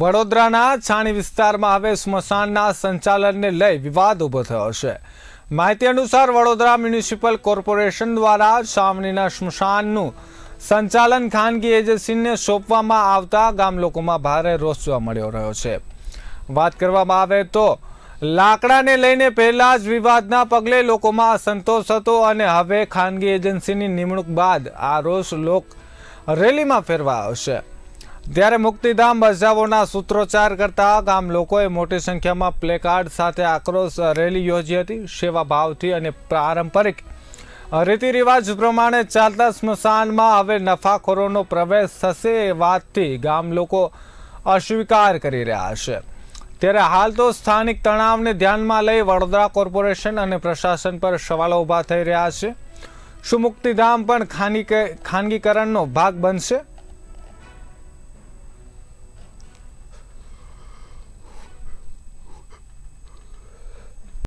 વડોદરાના છાણી વિસ્તારમાં હવે સ્મશાનના સંચાલનને લઈ વિવાદ ઊભો થયો છે. માહિતી અનુસાર વડોદરા મ્યુનિસિપલ કોર્પોરેશન દ્વારા છાવણીના સ્મશાનનું સંચાલન ખાનગી એજન્સીને સોંપવામાં આવતા ગામ લોકોમાં ભારે રોષ જોવા મળ્યો રહ્યો છે. વાત કરવામાં આવે તો, લાકડાને લઈને પહેલા જ વિવાદના પગલે લોકોમાં અસંતોષ હતો અને હવે ખાનગી એજન્સીની નિમણૂક બાદ આ રોષ લોક રેલીમાં ફેરવાયો છે. ત્યારે મુક્તિધામ બચાવોના સૂત્રોચ્ચાર કરતા ગામ લોકોએ મોટી સંખ્યામાં પ્લેકાર્ડ સાથે આક્રોશ રેલી યોજી હતી. સેવા ભાવથી અને પારંપરિક રીતિ રિવાજ પ્રમાણે ચાલતા સ્મશાનમાં હવે નફાખોરોનો પ્રવેશ થશે એ વાતથી ગામ લોકો અસ્વીકાર કરી રહ્યા છે. ત્યારે હાલ તો સ્થાનિક તણાવને ધ્યાનમાં લઈ વડોદરા કોર્પોરેશન અને પ્રશાસન પર સવાલો ઊભા થઈ રહ્યા છે. શું મુક્તિધામ પણ ખાનગી ખાનગીકરણનો ભાગ બનશે?